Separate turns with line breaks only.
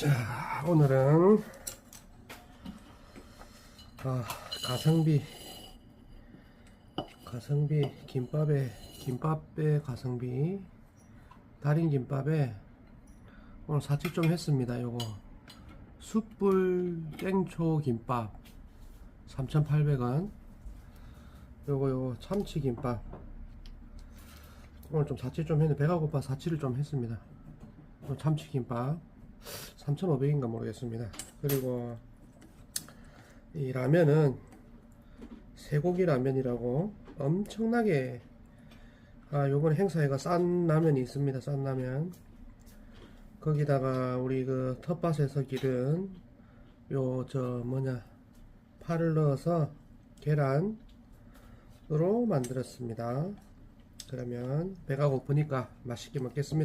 자, 오늘은 아, 가성비 가성비 김밥에 김밥에 가성비 달인 김밥에 오늘 사치 좀 했습니다. 요거 숯불 땡초 김밥 3,800원. 요거 요거 참치 김밥 오늘 좀 사치 좀 했는데 배가 고파 사치를 좀 했습니다. 요 참치 김밥 3,500인가 모르겠습니다. 그리고 이 라면은 쇠고기 라면이라고 엄청나게 아 요번 행사에가 싼 라면이 있습니다. 싼 라면 거기다가 우리 그 텃밭에서 기른 요 저 뭐냐 파를 넣어서 계란으로 만들었습니다. 그러면 배가 고프니까 맛있게 먹겠습니다.